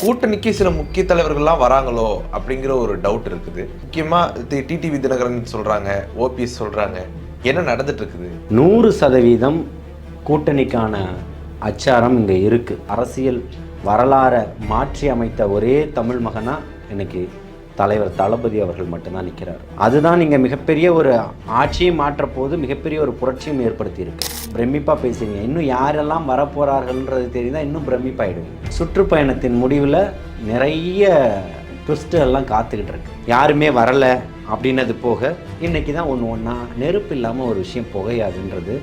கூட்டணிக்கு சில முக்கிய தலைவர்கள்லாம் வராங்களோ அப்படிங்கிற ஒரு டவுட் இருக்குது. முக்கியமா டிடிவி தினகரன் சொல்றாங்க ஓபிஎஸ் சொல்றாங்க என்ன நடந்துட்டு இருக்குது நூறு சதவீதம் கூட்டணிக்கான அச்சாரம் இங்கே இருக்குது அரசியல் வரலாறை மாற்றி அமைத்த ஒரே தமிழ் மகனாக எனக்கு தலைவர் தளபதி அவர்கள் மட்டும்தான் நிற்கிறார் அதுதான் நீங்கள் மிகப்பெரிய ஒரு ஆட்சியை மாற்ற போது மிகப்பெரிய ஒரு புரட்சியும் ஏற்படுத்தியிருக்கு. பிரமிப்பாக பேசுறீங்க. இன்னும் யாரெல்லாம் வரப்போகிறார்கள்ன்றது தெரியுதா இன்னும் பிரமிப்பாயிடுவீங்க சுற்றுப்பயணத்தின் முடிவில் நிறைய ட்விஸ்ட்டு எல்லாம் காத்துக்கிட்டு இருக்கு. யாருமே வரலை அப்படின்னது போக இன்னைக்கு தான் ஒன்று ஒன்றா நெருப்பு இல்லாமல் ஒரு விஷயம் புகையாதுன்றது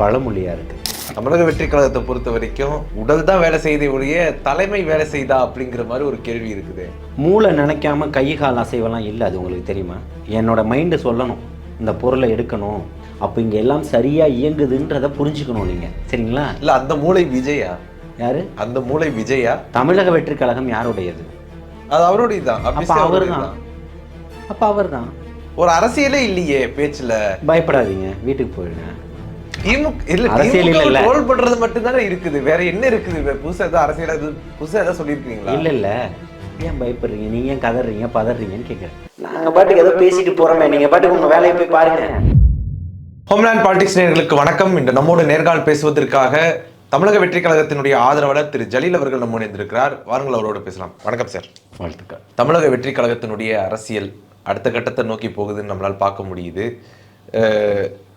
பழமொழியாக இருக்குது தமிழக வெற்றி கழகத்தை பொறுத்த வரைக்கும் உடல் தான் வேலை செய்தே ஒழிய தலைமை வேலை செய்தா அப்படிங்கிற மாதிரி ஒரு கேள்வி இருக்குது. மூளை நினைக்காம கை கால் அசைவெல்லாம் இல்லை அது உங்களுக்கு தெரியுமா? என்னோட மைண்டு சொல்லணும். இந்த பொருளை எடுக்கணும். அப்போ இங்கே எல்லாம் சரியாக இயங்குதுன்றதை புரிஞ்சுக்கணும் நீங்கள் சரிங்களா? இல்ல அந்த மூளை விஜயா? யாரு? அந்த மூளை விஜயா? தமிழக வெற்றி கழகம் யாருடையது? அது அவருடைய தான் அப்போ அவர் தான் அப்போ அவர் தான் ஒரு அரசியலே இல்லையே பேச்சுல. பயப்படாதீங்க. வீட்டுக்கு போயிடுங்க. திமுக இல்ல அரசியல் இல்லல்ல. ட்ரோல் பண்றது மட்டும் தானே இருக்குது. வேற என்ன இருக்குது? புதுசா ஏதாவது அரசியல் ஏதாவது- புதுசா ஏதாவது சொல்லியிருக்கீங்களா? இல்லை இல்லை. ஏன் பயப்படுறீங்க? நீங்கள் ஏன் கதறீங்க? பதறீங்கன்னு கேட்குறேன் நாங்கள் பாட்டுக்கு ஏதோ பேசிட்டு போகிறோமே நீங்கள் பாட்டுக்கு உங்கள் வேலையை போய் பாருங்க. ஹோம்லேண்ட் பாலிடிக்ஸ் நேயர்களுக்கு வணக்கம். இன்று நம்மோடு நேர்காணல் பேசுவதற்காக தமிழக வெற்றி கழகத்தினுடைய ஆதரவாளர் திரு ஜலீல் அவர்கள் நம்ம இணைந்திருக்கிறார். வாருங்கள் அவரோடு பேசலாம். வணக்கம் சார். வாழ்த்துக்கள். தமிழக வெற்றி கழகத்தினுடைய அரசியல் அடுத்த கட்டத்தை நோக்கி போகுதுன்னு நம்மளால் பார்க்க முடியுது.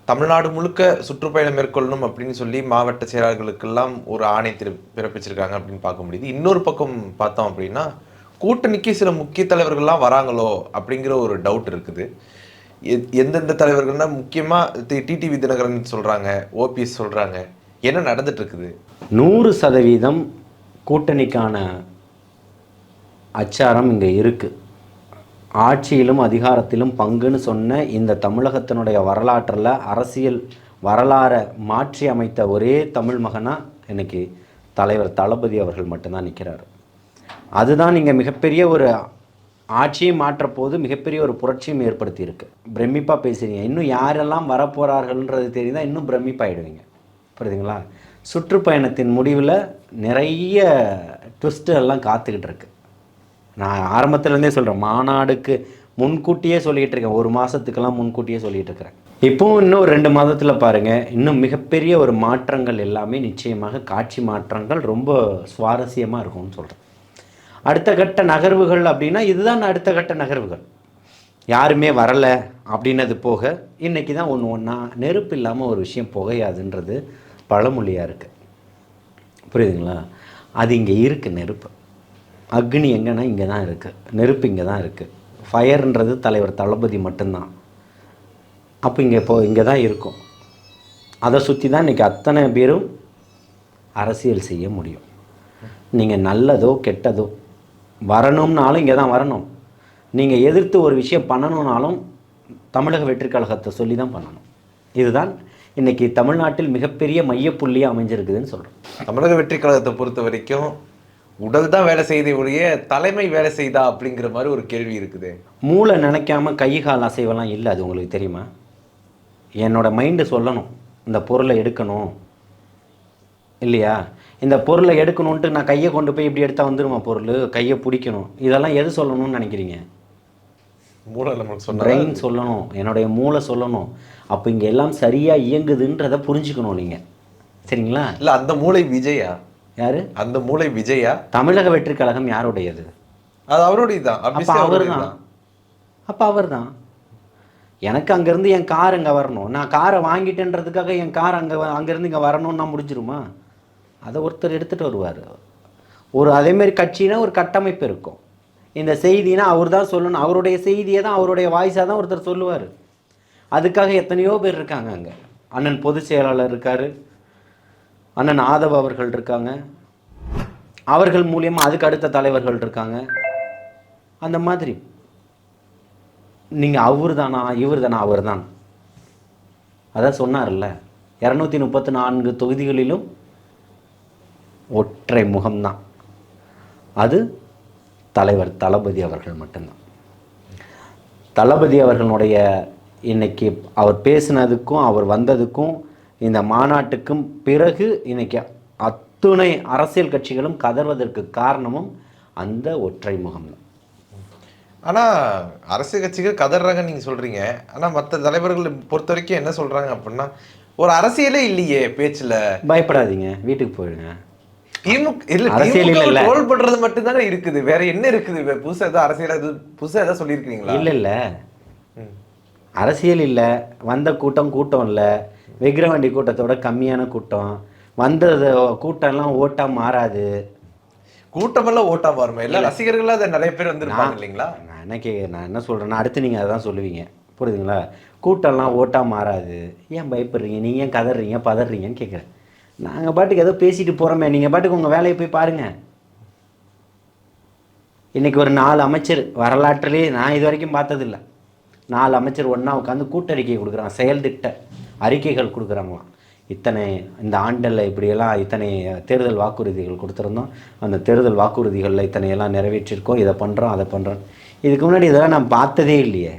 தமிழ்நாடு முழுக்க சுற்றுப்பயணம் மேற்கொள்ளணும் அப்படின்னு சொல்லி மாவட்ட செயலாளர்களுக்கெல்லாம் ஒரு ஆணை திரு பிறப்பிச்சிருக்காங்க அப்படின்னு பார்க்க முடியுது. இன்னொரு பக்கம் பார்த்தோம் அப்படின்னா கூட்டணிக்கு சில முக்கிய தலைவர்கள்லாம் வராங்களோ அப்படிங்கிற ஒரு டவுட் இருக்குது. எந்தெந்த தலைவர்கள்னா முக்கியமாக டிடிவி தினகரன் சொல்கிறாங்க ஓபிஎஸ் சொல்கிறாங்க என்ன நடந்துட்டு இருக்குது நூறு சதவீதம் கூட்டணிக்கான அச்சாரம் இங்கே இருக்குது ஆட்சியிலும் அதிகாரத்திலும் பங்குன்னு சொன்ன இந்த தமிழகத்தினுடைய வரலாற்றில் அரசியல் வரலாறை மாற்றி அமைத்த ஒரே தமிழ் மகனாக இன்னைக்கு தலைவர் தளபதி அவர்கள் மட்டும்தான் நிற்கிறார் அதுதான் நீங்கள் மிகப்பெரிய ஒரு ஆட்சியை மாற்ற போது மிகப்பெரிய ஒரு புரட்சியும் ஏற்படுத்தியிருக்கு. பிரமிப்பாக பேசுறீங்க. இன்னும் யாரெல்லாம் வரப்போகிறார்கள்ன்றது தெரியுதா இன்னும் பிரமிப்பாயிடுவீங்க. புரியுதுங்களா? சுற்றுப்பயணத்தின் முடிவில் நிறைய ட்விஸ்ட்டு எல்லாம் காத்துக்கிட்டு இருக்கு. நான் ஆரம்பத்துலேருந்தே சொல்கிறேன் மாநாடுக்கு முன்கூட்டியே சொல்லிகிட்டு இருக்கேன். ஒரு மாதத்துக்கெல்லாம் முன்கூட்டியே சொல்லிகிட்டு இருக்கிறேன். இப்போவும் இன்னும் ஒரு ரெண்டு மாதத்தில் பாருங்கள் இன்னும் மிகப்பெரிய ஒரு மாற்றங்கள் எல்லாமே நிச்சயமாக காட்சி மாற்றங்கள் ரொம்ப சுவாரஸ்யமாக இருக்கும்னு சொல்கிறேன் அடுத்த கட்ட நகர்வுகள் அப்படின்னா இதுதான் அடுத்த கட்ட நகர்வுகள். யாருமே வரலை அப்படின்னது போக இன்றைக்கி தான் ஒன்று ஒன்றா நெருப்பு இல்லாமல் ஒரு விஷயம் புகையாதுன்றது பழமொழியாக இருக்குது புரியுதுங்களா? அது இங்கே இருக்குது நெருப்பு. அக்னி எங்கன்னா இங்கே தான் இருக்குது நெருப்பு இங்கே தான் இருக்குது ஃபயர்ன்றது தலைவர் தளபதி மட்டும்தான். அப்போ இங்கே இப்போ இங்கே தான் இருக்கும். அதை சுற்றி தான் இன்றைக்கி அத்தனை பேரும் அரசியல் செய்ய முடியும். நீங்கள் நல்லதோ கெட்டதோ வரணும்னாலும் இங்கே தான் வரணும். நீங்கள் எதிர்த்து ஒரு விஷயம் பண்ணணும்னாலும் தமிழக வெற்றி கழகத்தை சொல்லி தான் பண்ணணும். இதுதான் இன்றைக்கி தமிழ்நாட்டில் மிகப்பெரிய மையப்புள்ளியாக அமைஞ்சிருக்குதுன்னு சொல்கிறோம் தமிழக வெற்றி கழகத்தை பொறுத்த வரைக்கும் உடல் தான் வேலை செய்தே ஒழிய தலைமை வேலை செய்தா அப்படிங்கிற மாதிரி ஒரு கேள்வி இருக்குது. மூளை நினைக்காம கை கால் அசைவெல்லாம் இல்லை அது உங்களுக்கு தெரியுமா? என்னோட மைண்டு சொல்லணும் இந்த பொருளை எடுக்கணும். இல்லையா? இந்த பொருளை எடுக்கணுன்ட்டு நான் கையை கொண்டு போய் இப்படி எடுத்தால் வந்துருமா பொருள்? கையை பிடிக்கணும். இதெல்லாம் எது சொல்லணும்னு நினைக்கிறீங்க? மூளை பிரெயின் சொல்லணும் என்னுடைய மூளை சொல்லணும். அப்போ இங்கே எல்லாம் சரியாக இயங்குதுன்றதை புரிஞ்சுக்கணும் நீங்கள் சரிங்களா? இல்ல அந்த மூளை விஜயா? யார்? அந்த மூளை விஜயா? தமிழக வெற்றி கழகம் யாருடையது? அது அவருடைய தான் அவர் தான் அப்போ அவர் தான் எனக்கு அங்கேருந்து என் கார் இங்கே வரணும். நான் காரை வாங்கிட்டேன்றதுக்காக என் கார் அங்கே அங்கேருந்து இங்கே வரணும்னா முடிஞ்சிருமா? அதை ஒருத்தர் எடுத்துகிட்டு வருவார். ஒரு அதேமாரி கட்சினா ஒரு கட்டமைப்பு இருக்கும். இந்த செய்தினா அவர் தான் சொல்லணும். அவருடைய செய்தியை தான் அவருடைய வாய்ஸாக தான் ஒருத்தர் சொல்லுவார். அதுக்காக எத்தனையோ பேர் இருக்காங்க அங்கே. அண்ணன் பொதுச் செயலாளர் இருக்கார். அண்ணன் ஆதவ் அவர்கள் இருக்காங்க. அவர்கள் மூலியமாக அதுக்கு அடுத்த தலைவர்கள் இருக்காங்க. அந்த மாதிரி. நீங்கள் அவர் தானா இவர் தானா அவர் தான் அதான் சொன்னார்ல இரநூத்தி முப்பத்தி நான்கு தொகுதிகளிலும் ஒற்றை முகம்தான். அது தலைவர் தளபதி அவர்கள் மட்டும்தான். தளபதி அவர்களுடைய இன்னைக்கு அவர் பேசினதுக்கும் அவர் வந்ததுக்கும் இந்த மாநாட்டுக்கும் பிறகு இன்னைக்கு அத்துணை அரசியல் கட்சிகளும் கதறுவதற்கு காரணமும் அந்த ஒற்றை முகம் தான் ஆனா அரசியல் கட்சிகள் கதறாங்க நீங்க சொல்றீங்க. ஆனா மத்த தலைவர்கள் பொறுத்த வரைக்கும் என்ன சொல்றாங்க அப்படின்னா ஒரு அரசியலே இல்லையே பேச்சுல. பயப்படாதீங்க வீட்டுக்கு போயிடுங்க. ட்ரோல் பண்றது மட்டும் தானே இருக்குது. வேற என்ன இருக்குது? புதுசா ஏதாவது அரசியல் அது புதுசா ஏதாவது சொல்லியிருக்கீங்களா? இல்லை இல்லை. அரசியல் இல்லை. வந்த கூட்டம் கூட்டம் இல்லை. விக்கிரவாண்டி கூட்டத்தோட கம்மியான கூட்டம். வந்தது கூட்டம்லாம் ஓட்டா மாறாது. கூட்டமெல்லாம் ஓட்டா வருமா இல்ல. ரசிகர்களா அதை நிறைய பேர் வந்திருப்பாங்க இல்லைங்களா? நான் என்ன கே நான் என்ன சொல்கிறேன்னா அடுத்து நீங்கள் அதை தான் சொல்லுவீங்க. புரியுதுங்களா? கூட்டம்லாம் ஓட்டா மாறாது. ஏன் பயப்படுறீங்க? நீங்கள் ஏன் கதறீங்க? பதறீங்கன்னு கேட்குறேன் நாங்கள் பாட்டுக்கு ஏதோ பேசிட்டு போகிறோமே நீங்கள் பாட்டுக்கு உங்கள் வேலையை போய் பாருங்கள் இன்னைக்கு ஒரு நாலு அமைச்சர் வரலாற்றிலே நான் இது வரைக்கும் பார்த்ததில்ல. நாலு அமைச்சர் ஒன்றா உட்காந்து கூட்டறிக்கை கொடுக்குறாங்க செயல் திட்ட அறிக்கைகள் கொடுக்குறாங்களாம். இத்தனை இந்த ஆண்டில் இப்படியெல்லாம் இத்தனை தேர்தல் வாக்குறுதிகள் கொடுத்துருந்தோம். அந்த தேர்தல் வாக்குறுதிகளில் இத்தனையெல்லாம் நிறைவேற்றிருக்கோம். இதை பண்ணுறோம் அதை பண்ணுறோம் இதுக்கு முன்னாடி இதெல்லாம் நான் பார்த்ததே இல்லையே.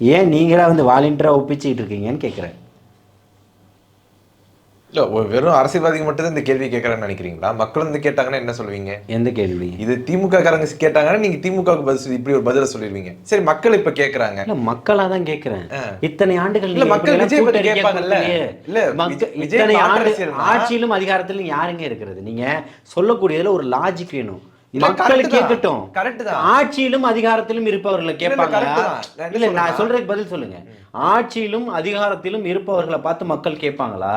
ஏன் நீங்களாக வந்து வாலண்டியராக ஒப்பிச்சுக்கிட்டு இருக்கீங்கன்னு கேட்குறேன். இல்ல வெறும் அரசியல்வாதிகள் மட்டும் இந்த கேள்வி கேட்கறான்னு நினைக்கிறீங்களா? மக்கள் வந்து கேட்டாங்கன்னா என்ன சொல்லுவீங்க? எந்த கேள்வி? இது திமுக காரங்க கேட்டாங்கன்னா நீங்க திமுக க்கு பதில் இப்படி ஒரு பதில சொல்லிடுவீங்க. சரி மக்கள் இப்ப கேக்குறாங்க இல்ல மக்களா தான் கேட்கிறேன். இத்தனை ஆண்டுகள் இல்ல, மக்கள் விஜய் கூட்டறிக்கை கேட்பாங்கல்ல? இல்ல, இத்தனை ஆண்டு? ஆட்சியிலும் அதிகாரத்திலும் யாருங்க இருக்கிறது? நீங்க சொல்லக்கூடியதுல ஒரு லாஜிக் வேணும். மக்கள். கேட்கட்டும். correct தான். ஆட்சியிலும் அதிகாரத்திலும் இருப்பவர்களை கேட்பாங்களா? இல்ல நான் சொல்றதுக்கு பதில் சொல்லுங்க. ஆட்சியிலும் அதிகாரத்திலும் இருப்பவர்களை பார்த்து மக்கள் கேட்பாங்களா?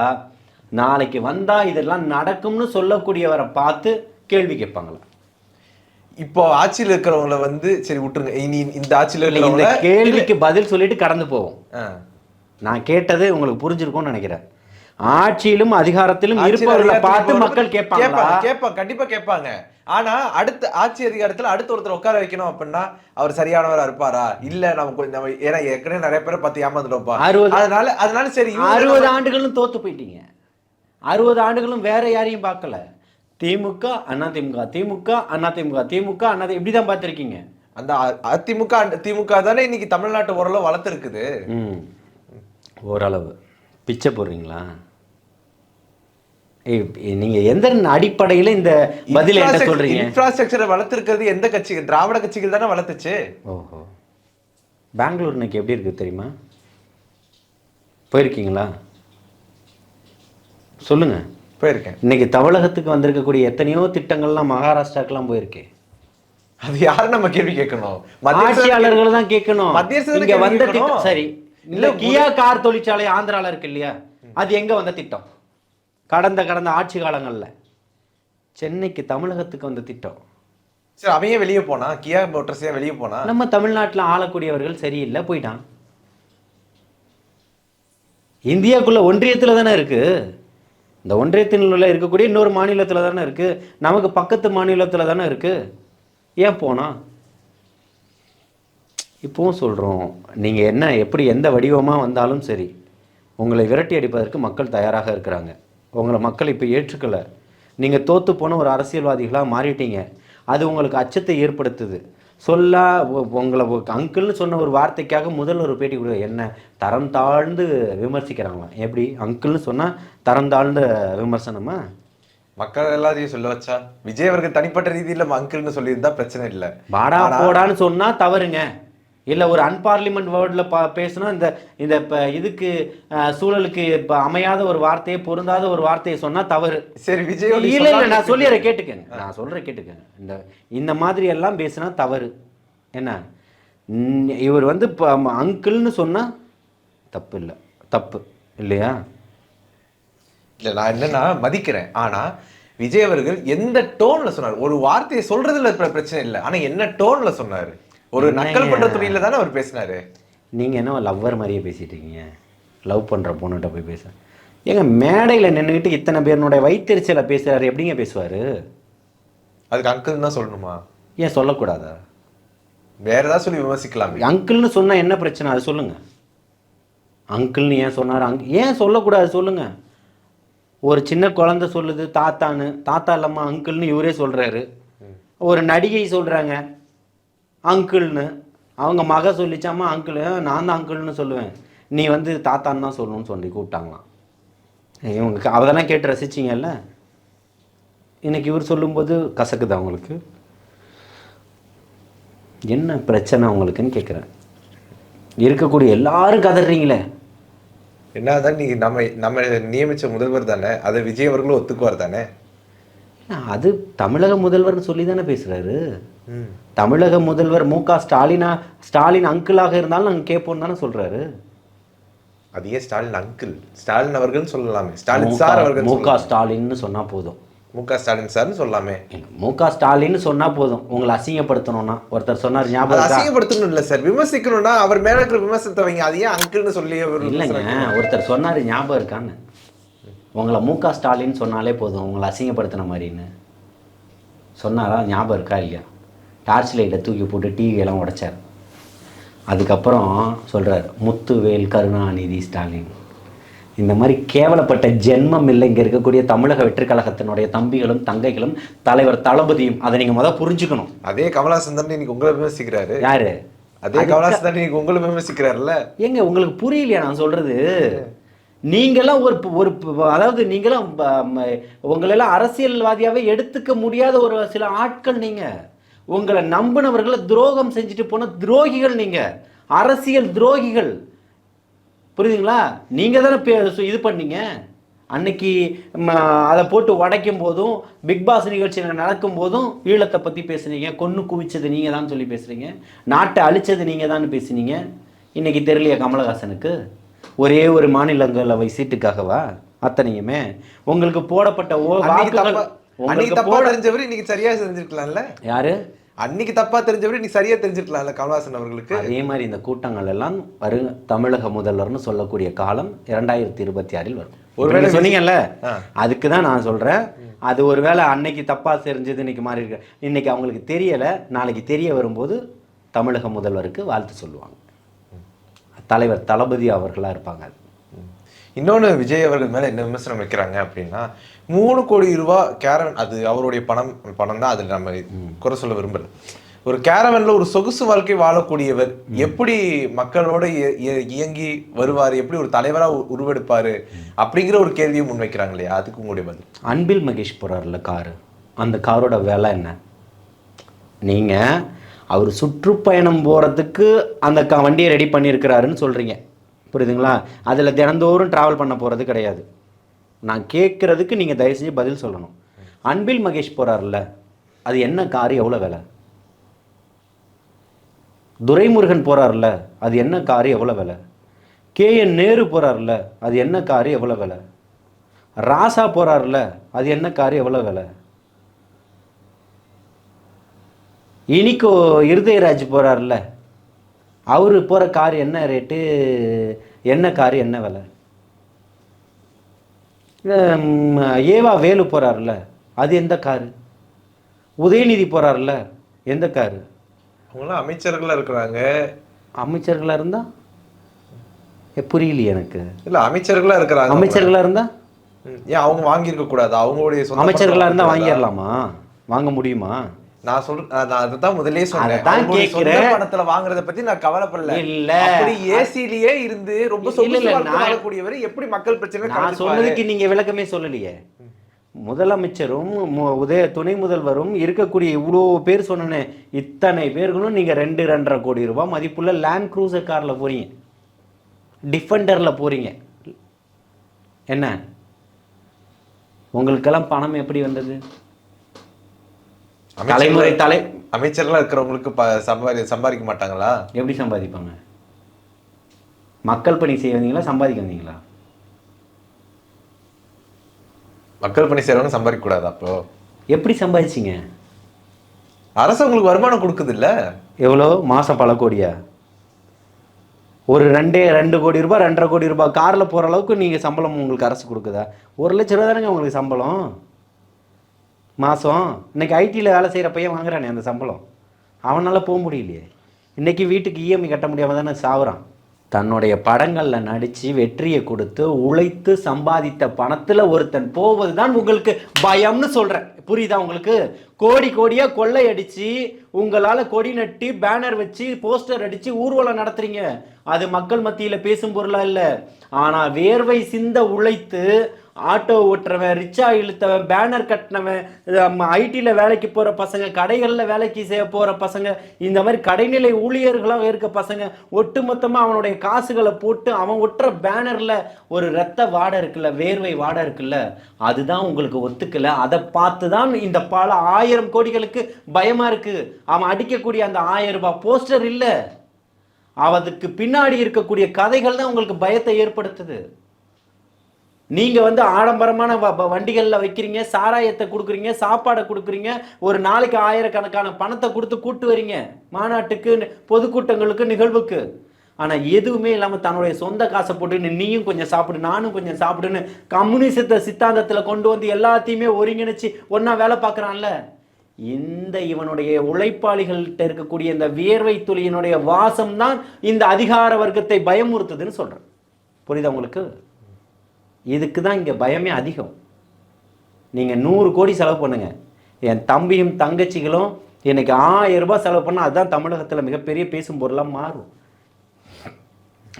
நாளைக்கு வந்தா இதெல்லாம் நடக்கும்னு சொல்லக்கூடியவரை பார்த்து கேள்வி கேட்பாங்களா? இப்போ ஆட்சியில இருக்கிறவங்கள வந்து சரி விட்டுருங்க. இனி இந்த ஆட்சியில இந்த கேள்விக்கு பதில் சொல்லிட்டு கடந்து போவோம். நான் கேட்டது உங்களுக்கு புரிஞ்சிருக்கும்னு நினைக்கிறேன். ஆட்சியிலும் அதிகாரத்திலும் இருப்பவர்களை பார்த்து மக்கள் கேட்பாங்க கேட்பாங்க கண்டிப்பா கேட்பாங்க. ஆனா அடுத்த ஆட்சி அதிகாரத்துல அடுத்த ஒருத்தர் உட்கார வைக்கணும் அப்படின்னா அவர் சரியானவரா இருப்பாரா? இல்ல நம்ம கொஞ்சம் நம்ம ஏன்னா ஏற்கனவே நிறைய பேரை பார்த்து ஏமாந்துட்டோம்ப்பா. அறுபது- அதனால அதனால சரி அறுபது ஆண்டுகளும் தோத்து போயிட்டீங்க. அறுபது ஆண்டுகளும் வேற யாரையும் பார்க்கல. திமுக அண்ணா திமுக திமுக அண்ணா திமுக திமுக அண்ணா தி- இப்படிதான் பார்த்திருக்கீங்க. அந்த அதிமுக திமுக தானே இன்னைக்கு தமிழ்நாட்டு ஓரளவு வளர்த்துருக்குது. ம். ஓரளவு. பிச்சை போடுறீங்களா? நீங்க எந்த அடிப்படையில இந்த பதில் என்ன சொல்றீங்க? இன்ஃப்ராஸ்ட்ரக்சரை வளர்த்துருக்கிறது எந்த கட்சி திராவிட கட்சிகள் தானே வளர்த்துச்சு. ஓஹோ. பெங்களூர் இன்னைக்கு எப்படி இருக்கு தெரியுமா? போயிருக்கீங்களா? சொல்லுங்க. போயிருக்கேன். இன்னைக்கு தமிழகத்துக்கு வந்திருக்கக்கூடிய எத்தனையோ திட்டங்கள்லாம் மகாராஷ்டிராக்கெல்லாம் போயிருக்கு. அது யாரு நம்ம கேள்வி கேட்கணும்? ஆட்சியாளர்கள் தான் கேட்கணும். மத்திய வந்த. திட்டம் சரி. இல்ல கியா கார் தொழிற்சாலை ஆந்திரால இருக்கு இல்லையா? அது எங்க வந்த திட்டம்? கடந்த கடந்த ஆட்சி காலங்கள்ல. சென்னைக்கு தமிழகத்துக்கு வந்த திட்டம். சரி ஏன் வெளியே போனா? கியா மோட்டர்ஸ் வெளியே போனா? நம்ம தமிழ்நாட்டுல ஆளக்கூடியவர்கள் சரியில்லை போயிட்டான். இந்தியாக்குள்ள ஒன்றியத்துல தானே இருக்கு. இந்த ஒன்றியத்தினுள்ள இருக்கக்கூடிய இன்னொரு மாநிலத்தில் தானே இருக்குது நமக்கு பக்கத்து மாநிலத்தில் தானே இருக்குது ஏன் போனால் இப்போவும் சொல்கிறோம் நீங்கள் என்ன எப்படி எந்த வடிவமாக வந்தாலும் சரி உங்களை விரட்டி அடிப்பதற்கு மக்கள் தயாராக இருக்கிறாங்க. உங்களை மக்கள் இப்போ ஏற்றுக்கலை. நீங்கள் தோற்று போன ஒரு அரசியல்வாதிகளாக மாறிட்டீங்க. அது உங்களுக்கு அச்சத்தை ஏற்படுத்துது. சொல்ல உங்களை அங்கிள்னு சொன்ன ஒரு வார்த்தைக்காக முதல் ஒரு பேட்டி கொடு என்ன தரம் தாழ்ந்து விமர்சிக்கிறாங்களாம் எப்படி? அங்கிள்னு சொன்னா தரம் தாழ்ந்த விமர்சனமா? மக்கள் எல்லாத்தையும் சொல்ல வச்சா விஜய் அவர்கள் தனிப்பட்ட ரீதியில அங்கிள்னு சொல்லியிருந்தா பிரச்சனை இல்ல. வாடா போடான்னு சொன்னா தவறுங்க. இல்ல ஒரு அன்பார்லிமெண்ட் வேர்ட்ல பா பேசினா இந்த இந்த இப்ப இதுக்கு சூழலுக்கு இப்ப அமையாத ஒரு வார்த்தையை பொருந்தாத ஒரு வார்த்தையை சொன்னா தவறு. சரி விஜய் இல்ல இல்ல நான் சொல்லிடுறேன் கேட்டுக்கங்க. நான் சொல்றேன் கேட்டுக்கங்க. இந்த இந்த மாதிரி எல்லாம் பேசினா தவறு. என்ன? இவர் வந்து இப்போ அங்கிள்னு சொன்னா தப்பு இல்லை. தப்பு இல்லையா? இல்ல நான் என்னன்னா மதிக்கிறேன். ஆனா விஜய் அவர்கள் எந்த டோன்ல சொன்னார்? ஒரு வார்த்தையை சொல்றதுல பிர- பிரச்சனை இல்ல. ஆனா என்ன டோன்ல சொன்னாரு? ஒரு நக்கல் பண்ற துணியில தானே அவர் பேசினாரு. நீங்க என்ன லவ்வர் மாதிரியே பேசிட்டு இருக்கீங்க? லவ் பண்ற பொண்ணுகிட்ட போய் பேச. ஏங்க மேடையில நின்றுக்கிட்டு இத்தனை பேருனுடைய வயிற்றுச்சலை பேசுறாரு எப்படிங்க பேசுவாரு? அதுக்கு அங்கிள் தான் சொல்லணுமா? ஏன் சொல்லக்கூடாதா? வேற ஏதாவது சொல்லி விமர்சிக்கலாமே. அங்கிள்னு சொன்னா என்ன பிரச்சனை? அது சொல்லுங்க. அங்கிள்னு ஏன் சொன்னார்? அங் ஏன் சொல்லக்கூடாது? சொல்லுங்க. ஒரு சின்ன குழந்தை சொல்லுது தாத்தான்னு. தாத்தா இல்லம்மா அங்கிள்னு இவரே சொல்றாரு. ஒரு நடிகை சொல்றாங்க. அங்கிள்னு. அவங்க மக சொல்லிச்சாமா அங்கிள் நான் தான் அங்கிள்னு சொல்லுவேன். நீ வந்து தாத்தான்னு தான் சொல்லணும்னு சொல்லி கூப்பிட்டாங்களாம். இவங்க அதெல்லாம் கேட்டு ரசிச்சிங்கல்ல? இன்னைக்கு இவர் சொல்லும்போது கசக்குதா உங்களுக்கு? என்ன பிரச்சனை உங்களுக்குன்னு கேட்குறேன் இருக்கக்கூடிய எல்லாரும் கதறீங்களே. என்னதான் நீ நம்ம நம்ம நியமித்த முதல்வர் தானே அதை விஜய் அவர்களும் ஒத்துக்குவார் தானே? அது தமிழக முதல்வர்னு சொல்லி தானே பேசுகிறாரு. தமிழக முதல்வர் மு க ஸ்டாலினா ஸ்டாலின் அங்கிளாக இருந்தாலும் நாங்கள் கேட்போம் தானே சொல்கிறாரு அது ஏன் ஸ்டாலின் அங்கிள் ஸ்டாலின் அவர்கள் சொல்லலாமே. ஸ்டாலின் சார் அவர்கள் மு க ஸ்டாலின்னு சொன்னால் போதும். மு க ஸ்டாலின் சார்னு சொல்லலாமே. மு க ஸ்டாலின்னு சொன்னால் போதும். உங்களை அசிங்கப்படுத்தணும்னா ஒருத்தர் சொன்னார் ஞாபகம்? அசிங்கப்படுத்தணும் இல்ல சார். விமர்சிக்கணும்னா அவர் மேல இருக்கிற விமர்சனத்தை வைங்க. அது ஏன் அங்கிள்னு சொல்லி இல்லைங்க ஒருத்தர் சொன்னார் ஞாபகம் இருக்கான்னு. உங்களை மு க ஸ்டாலின் சொன்னாலே போதும் உங்களை அசிங்கப்படுத்தின மாதிரின்னு. சொன்னாரா? ஞாபகம் இருக்கா இல்லையா? டார்ச் லைட்டை தூக்கி போட்டு டிவி எல்லாம் உடைச்சார். அதுக்கப்புறம் சொல்கிறார் முத்துவேல் கருணாநிதி ஸ்டாலின். இந்த மாதிரி கேவலப்பட்ட ஜென்மம் இல்லை. இங்கே இருக்கக்கூடிய தமிழக வெற்றி கழகத்தினுடைய தம்பிகளும் தங்கைகளும் தலைவர் தளபதியும் அதை நீங்கள் முதல் புரிஞ்சுக்கணும். அதே கமலாசன் தானே இன்னைக்கு உங்களை விமர்சிக்கிறாரு. யாரு? அதே கமலாசன் தானே இன்னைக்கு உங்களை விமர்சிக்கிறாருல்ல. ஏங்க உங்களுக்கு புரியலையா நான் சொல்றது? நீங்களாம் ஒரு ஒரு அதாவது நீங்களாம் ப- ம- உங்களெல்லாம் அரசியல்வாதியாகவே எடுத்துக்க முடியாத ஒரு சில ஆட்கள் நீங்கள் உங்களை நம்பினவர்களை துரோகம் செஞ்சுட்டு போன துரோகிகள் நீங்கள் அரசியல் துரோகிகள். புரியுதுங்களா? நீங்கள் தானே பே- சு- இது பண்ணீங்க. அன்னைக்கு அதை போட்டு உடைக்கும் போதும் பிக் பாஸ் நிகழ்ச்சியில் நடக்கும் போதும் ஈழத்தை பற்றி பேசுனீங்க. கொன்று குவிச்சது நீங்கள் தான் சொல்லி பேசுகிறீங்க நாட்டை அழிச்சது நீங்கள் தான் பேசுனீங்க. இன்னைக்கு தெரியலையா கமலஹாசனுக்கு? ஒரே ஒரு மாநிலங்களவை சீட்டுக்காகவா? அத்தனையுமே? உங்களுக்கு போடப்பட்ட ஓ அன்னைக்கு வாக்குகள் தப்பா அன்னைக்கு உங்களுக்கு தப்பா போட தெரிஞ்சவர் இன்னைக்கு சரியா தெரிஞ்சிருக்கலாம்ல? யாரு? அன்னைக்கு தப்பா தெரிஞ்சவர் இன்னைக்கு சரியா தெரிஞ்சிருக்கலாம்ல கமலாசன் அவர்களுக்கு? அதே மாதிரி இந்த கூட்டங்கள் எல்லாம் வரு தமிழக முதல்வர்னு சொல்லக்கூடிய காலம் இரண்டாயிரத்தி இருபத்தி ஆறில் வரும். ஒருவேளை சொன்னீங்கல்ல. அதுக்கு தான் நான் சொல்றேன். அது ஒருவேளை அன்னைக்கு தப்பா தெரிஞ்சது இன்னைக்கு மாறி இருக்கு. இன்னைக்கு அவங்களுக்கு தெரியல. நாளைக்கு தெரிய வரும்போது தமிழக முதல்வருக்கு வாழ்த்து சொல்லுவாங்க. தலைவர் தளபதி அவர்களா இருப்பாங்க. இன்னொன்னு விஜய் அவர்கள் மேல என்ன விமர்சனம் வைக்கிறாங்க அப்படின்னா மூணு கோடி ரூபாய் கேரவன் அது அவருடைய பணம் பணம் தான் அதில் நம்ம குறை சொல்ல விரும்பல ஒரு கேரவன்ல ஒரு சொகுசு வாழ்க்கை வாழக்கூடியவர் எப்படி மக்களோட இய- இய- இயங்கி வருவார் எப்படி ஒரு தலைவரா உ- உருவெடுப்பாரு அப்படிங்கிற ஒரு கேள்வியை முன்வைக்கிறாங்க இல்லையா? அதுக்கு உங்களுடைய பதில். அன்பில் மகேஷ் போறாருல காரு. அந்த காரோட விலை என்ன? நீங்க அவர் சுற்றுப்பயணம் போகிறதுக்கு அந்த க வண்டியை ரெடி பண்ணியிருக்கிறாருன்னு சொல்கிறீங்க புரியுதுங்களா? அதில் தினந்தோறும் ட்ராவல் பண்ண போகிறது கிடையாது. நான் கேட்குறதுக்கு நீங்கள் தயவு செஞ்சு பதில் சொல்லணும். அன்பில் மகேஷ் போகிறார்ல அது என்ன கார் எவ்வளோ விலை? துரைமுருகன் போகிறார்ல அது என்ன கார் எவ்வளோ விலை? கே. என். நேரு போகிறார்ல அது என்ன கார் எவ்வளோ விலை? ராசா போகிறார்ல அது என்ன கார் எவ்வளோ விலை? இனிக்கோ இருதயராஜ் போறாருல்ல. அவரு போகிற கார் என்ன ரேட்டு? என்ன கார் என்ன விலை? ஏவா வேலு போறாருல்ல. அது எந்த காரு? உதயநிதி போறாருல்ல. எந்த காரு? அவங்களாம் அமைச்சர்களா இருக்கிறாங்க. அமைச்சர்களாக இருந்தா? ஏ, புரியலையே எனக்கு. இல்ல அமைச்சர்களா இருக்கிறாங்க அமைச்சர்களாக இருந்தா? ம், ஏன் அவங்க வாங்கியிருக்க கூடாது? அவங்களுடைய அமைச்சர்களாக இருந்தால் வாங்கிடலாமா? வாங்க முடியுமா? நான் சொல்றேன் நான் அதைத்தான் முதல்லயே சொன்னேன். அதைத்தான் அவங்களுடைய சொந்த கேட்கிறேன். பணத்துல வாங்குறத பத்தி நான் கவலைப்படல. இல்ல. அப்படி ஏசிலேயே இருந்து ரொம்ப வாழக்கூடியவர் எப்படி மக்கள் பிரச்சனை நான்? சொன்னதுக்கு நீங்க விளக்கமே சொல்லலையே. முதலமைச்சரும் உதய துணை முதல்வரும் இருக்கக்கூடிய இவ்வளோ பேர் சொன்னனே இத்தனை பேர்களும் நீங்க ரெண்டு ரெண்டரை கோடி ரூபாய் மதிப்புள்ள லேண்ட் க்ரூசர் கார்ல போறீங்க. டிஃபெண்டர்ல போறீங்க. என்ன? உங்களுக்கெல்லாம் பணம் எப்படி வந்தது? தலைமுறை தலை அமைச்சர்களா இருக்கிறவங்களுக்கு ப- சம்பாதி சம்பாதிக்க மாட்டாங்களா? எப்படி சம்பாதிப்பாங்க? மக்கள் பணி செய்ய வந்தீங்களா சம்பாதிக்க வந்தீங்களா? மக்கள் பணி செய்யறவங்க சம்பாதிக்க கூடாது அப்போ? எப்படி சம்பாதிச்சீங்க? அரசு உங்களுக்கு வருமானம் கொடுக்குது இல்ல எவ்வளோ? மாதம் பல கோடியா? ஒரு ரெண்டே ரெண்டு கோடி ரூபாய் ரெண்டரை கோடி ரூபாய் காரில் போகிற அளவுக்கு நீங்கள் சம்பளம் உங்களுக்கு அரசு கொடுக்குதா? ஒரு லட்ச ரூபா தானேங்க உங்களுக்கு சம்பளம். மாதம் இன்னைக்கு ஐடியில் வேலை செய்கிற பையன் வாங்குறானே அந்த சம்பளம். அவனால் போக முடியலையே. இன்றைக்கி வீட்டுக்கு இஎம்ஐ கட்ட முடியாமல் தானே சாவுறான். தன்னுடைய படங்களில் நடித்து வெற்றியை கொடுத்து உழைத்து சம்பாதித்த பணத்தில் ஒருத்தன் போவது தான் உங்களுக்கு பயம்னு சொல்கிறேன் புரியுதா உங்களுக்கு? கோடி கோடியாக கொள்ளையடித்து உங்களால் கொடி நட்டி பேனர் வச்சு போஸ்டர் அடித்து ஊர்வலம் நடத்துகிறீங்க அது மக்கள் மத்தியில் பேசும் பொருளாக இல்லை. ஆனால் வேர்வை சிந்த உழைத்து ஆட்டோ ஓட்டுறவன் ரிச்சா இழுத்தவன் பேனர் கட்டினவன் ஐடியில் வேலைக்கு போகிற பசங்க கடைகளில் வேலைக்கு செய்ய போகிற பசங்க இந்த மாதிரி கடைநிலை ஊழியர்களாக இருக்க பசங்க ஒட்டுமொத்தமாக அவனுடைய காசுகளை போட்டு அவன் ஒட்டுற பேனரில் ஒரு ரத்த வாடை இருக்குல்ல வேர்வை வாடை இருக்குல்ல அதுதான் உங்களுக்கு ஒத்துக்கலை. அதை பார்த்து தான் இந்த பல ஆயிரம் கோடிகளுக்கு பயமாக இருக்குது அவன் அடிக்கக்கூடிய அந்த ஆயிரம் ரூபாய் போஸ்டர் இல்லை. அதுக்கு பின்னாடி இருக்கக்கூடிய கதைகள் தான் உங்களுக்கு பயத்தை ஏற்படுத்துது. நீங்க வந்து ஆடம்பரமான வ- வ- வைக்கிறீங்க சாராயத்தை கொடுக்குறீங்க சாப்பாடை கொடுக்குறீங்க ஒரு நாளைக்கு ஆயிரக்கணக்கான பணத்தை கொடுத்து கூட்டு வரீங்க மாநாட்டுக்கு பொதுக்கூட்டங்களுக்கு நிகழ்வுக்கு. ஆனா எதுவுமே இல்லாம தன்னுடைய சொந்த காசை போட்டு நீயும் கொஞ்சம் சாப்பிடு நானும் கொஞ்சம் சாப்பிடுன்னு கம்யூனிசத்தை சித்தாந்தத்துல கொண்டு வந்து எல்லாத்தையுமே ஒருங்கிணைச்சு ஒன்றா வேலை பார்க்கறான்ல. இந்த இவனுடைய உழைப்பாளிகள்கிட்ட இருக்கக்கூடிய இந்த வியர்வை துளியினுடைய வாசம் தான் இந்த அதிகார வர்க்கத்தை பயமுறுத்துதுன்னு சொல்றேன். புரியுதா உங்களுக்கு? இதுக்கு தான் இங்கே பயமே அதிகம். நீங்கள் நூறு கோடி செலவு பண்ணுங்க. என் தம்பியும் தங்கச்சிகளும் இன்னைக்கு ஆயிரம் ரூபாய் செலவு பண்ணால் அதுதான் தமிழகத்தில் மிகப்பெரிய பேசும் பொருளாக மாறும்.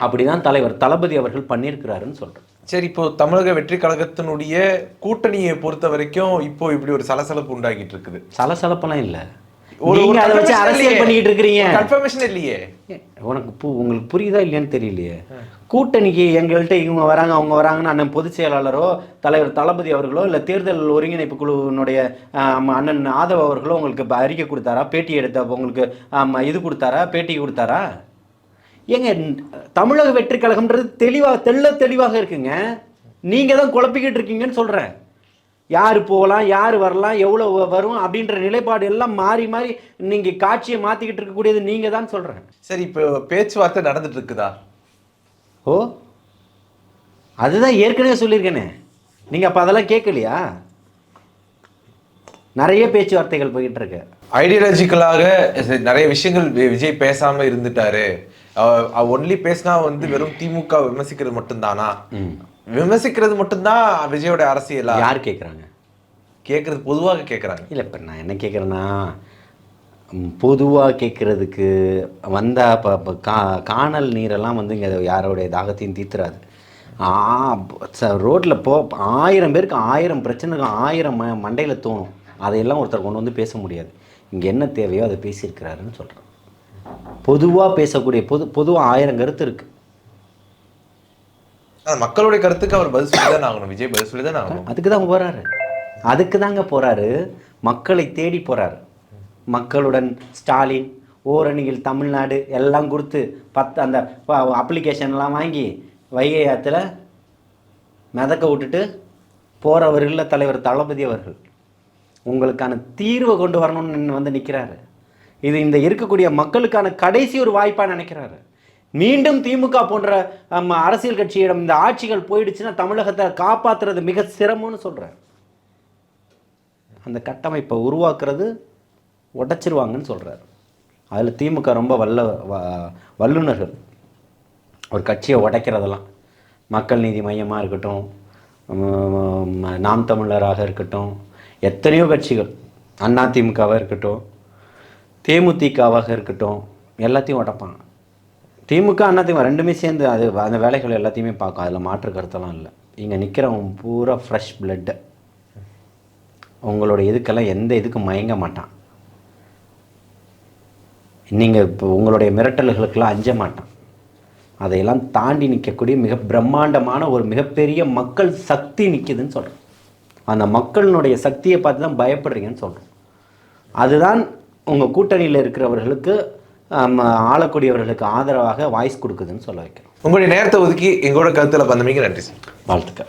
அப்படிதான் தலைவர் தளபதி அவர்கள் பண்ணியிருக்கிறாருன்னு சொல்கிறேன் சரி இப்போ தமிழக வெற்றி கழகத்தினுடைய கூட்டணியை பொறுத்த வரைக்கும் இப்போ இப்படி ஒரு சலசலப்பு உண்டாகிட்டு இருக்குது. சலசலப்பெல்லாம் இல்லை. நீங்க அதை வச்சு அரசியல். பண்ணிக்கிட்டு இருக்கிறீங்க கன்ஃபர்மேஷன் இல்லையே. உனக்கு பூ உங்களுக்கு புரியுதா இல்லையான்னு தெரியலையே. கூட்டணிக்கு எங்கள்கிட்ட இவங்க வராங்க அவங்க வராங்கன்னு அண்ணன் பொதுச் செயலாளரோ தலைவர் தளபதி அவர்களோ இல்லை தேர்தல் ஒருங்கிணைப்பு குழுவினுடைய அண்ணன் ஆதவ் அவர்களோ உங்களுக்கு அறிக்கை கொடுத்தாரா? பேட்டி எடுத்த உங்களுக்கு இது கொடுத்தாரா? பேட்டி கொடுத்தாரா? ஏங்க தமிழக வெற்றி கழகம்ன்றது தெளிவாக தெள்ள தெளிவாக இருக்குங்க. நீங்கள் தான் குழப்பிக்கிட்டு இருக்கீங்கன்னு சொல்கிறேன் யார் போகலாம் யார் வரலாம் எவ்வளோ வரும் அப்படின்ற நிலைப்பாடு எல்லாம் மாறி மாறி நீங்கள் காட்சியை மாற்றிக்கிட்டு இருக்கக்கூடியது நீங்கள் தான் சொல்கிறேன் சரி இப்போ பேச்சுவார்த்தை நடந்துட்டு இருக்குதா? ஓ அதுதான் ஏற்கனவே சொல்லியிருக்கேனே. நீங்கள் அப்போ அதெல்லாம் கேட்கலையா? நிறைய பேச்சுவார்த்தைகள் போயிட்டு இருக்கு. ஐடியாலஜிக்கலாக நிறைய விஷயங்கள் விஜய் பேசாம இருந்துட்டாரு. ஒன்லி பேசினா வந்து வெறும் திமுக விமர்சிக்கிறது மட்டும்தானா? விமர்சிக்கிறது மட்டும்தான் விஜயோட அரசியலா? யார் கேட்குறாங்க கேக்குறது பொதுவாக கேக்குறாங்க. இல்லை இப்போ நான் என்ன கேட்குறேன்னா பொதுவாக கேட்குறதுக்கு வந்தால் இப்போ இப்போ கா காணல் நீரெல்லாம் வந்து இங்கே யாரோடைய தாகத்தையும் தீர்த்துறாது ரோட்டில் போ ஆயிரம் பேருக்கு ஆயிரம் பிரச்சனைக்கு ஆயிரம் ம மண்டையில் தோணும். அதையெல்லாம் ஒருத்தர் கொண்டு வந்து பேச முடியாது. இங்கே என்ன தேவையோ அதை பேசியிருக்கிறாருன்னு சொல்கிறேன் பொதுவாக பேசக்கூடிய பொது பொதுவாக ஆயிரம் கருத்து இருக்குது மக்களுடைய கருத்துக்கு அவர் பதில் சொல்லி தான் ஆகணும். விஜய் பதில் சொல்லி தான் ஆகணும். அதுக்கு தான் போகிறாரு அதுக்கு தாங்க போகிறாரு மக்களை தேடி போகிறாரு மக்களுடன் ஸ்டாலின் ஓரணியில் தமிழ்நாடு எல்லாம் கொடுத்து பத்து அந்த அப்ளிகேஷன்லாம் வாங்கி வைகை ஆற்றுல மிதக்க விட்டுட்டு போகிறவர்களில் தலைவர் தளபதி அவர்கள். உங்களுக்கான தீர்வை கொண்டு வரணும்னு வந்து நிற்கிறாரு இது இந்த இருக்கக்கூடிய மக்களுக்கான கடைசி ஒரு வாய்ப்பாக நினைக்கிறாரு. மீண்டும் திமுக போன்ற நம்ம அரசியல் கட்சியிடம் இந்த ஆட்சிகள் போயிடுச்சுன்னா தமிழகத்தை காப்பாற்றுறது மிக சிரமம்னு சொல்கிறேன் அந்த கட்டமைப்பை உருவாக்குறது உடைச்சிருவாங்கன்னு சொல்கிறார் அதில் திமுக ரொம்ப வல்ல வ- வல்லுனர்கள் ஒரு கட்சியை உடைக்கிறதெல்லாம். மக்கள் நீதி மையமாக இருக்கட்டும் நாம் தமிழராக இருக்கட்டும் எத்தனையோ கட்சிகள் அண்ணா திமுகவாக இருக்கட்டும் தேமுதிகவாக இருக்கட்டும் எல்லாத்தையும் உடைப்பாங்க. திமுக அண்ணா ரெண்டுமே சேர்ந்து அது அந்த வேலைகள் எல்லாத்தையுமே பார்க்கும். அதில் மாற்று கருத்தெல்லாம் இல்லை. இங்கே நிற்கிறவன் பூரா ஃப்ரெஷ் பிளட்டு உங்களோட இதுக்கெல்லாம் எந்த இதுக்கும் மயங்க மாட்டான். நீங்கள் இப்போ உங்களுடைய மிரட்டல்களுக்கெல்லாம் அஞ்ச மாட்டான். அதையெல்லாம் தாண்டி நிற்கக்கூடிய மிக பிரம்மாண்டமான ஒரு மிகப்பெரிய மக்கள் சக்தி நிற்குதுன்னு சொல்கிறேன் அந்த மக்களினுடைய சக்தியை பார்த்து தான் பயப்படுறீங்கன்னு சொல்கிறோம் அதுதான் உங்கள் கூட்டணியில் இருக்கிறவர்களுக்கு ஆளக்கூடியவர்களுக்கு ஆதரவாக வாய்ஸ் கொடுக்குதுன்னு சொல்ல வைக்கிறோம். உங்களுடைய நேரத்தை ஒதுக்கி எங்களோட கருத்துல பந்தமைக்கு நன்றி சார். வாழ்த்துக்கள்.